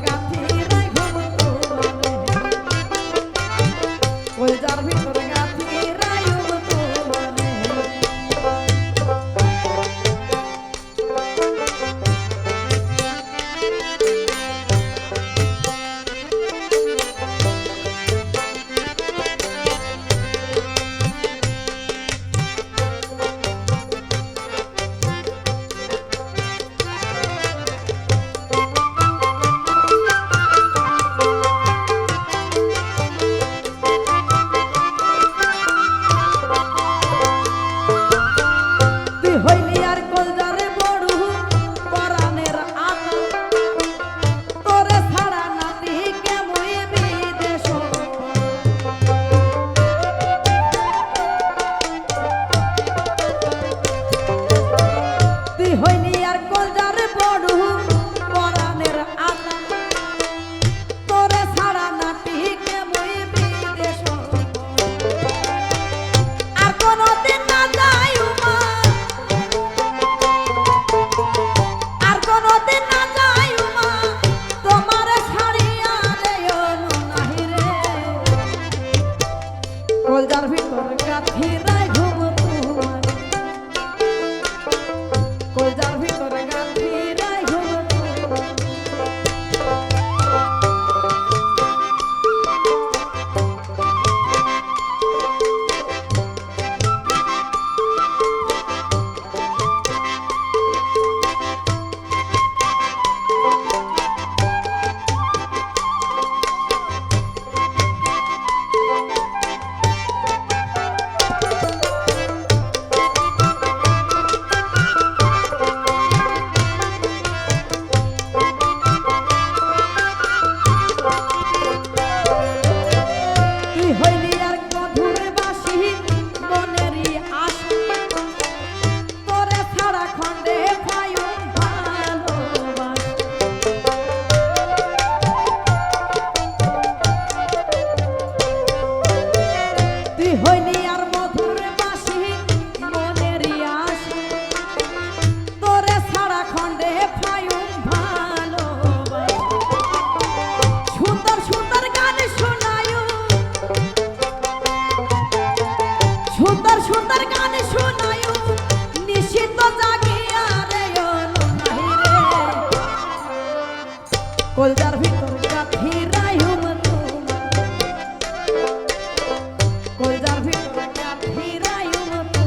I got three. Oh, darling, oh, darling, here কলজার ভিতর কাঠি রায়ু মতো কলজার ভিতর কাঠি রায়ু মতো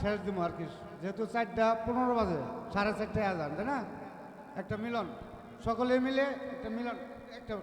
শেষ দিব আর কি। যেহেতু চারটা, পনেরো বাজে, সাড়ে চারটায় আজান, তাই না? একটা মিলন। সকলে মিলে একটা মিলন, একটা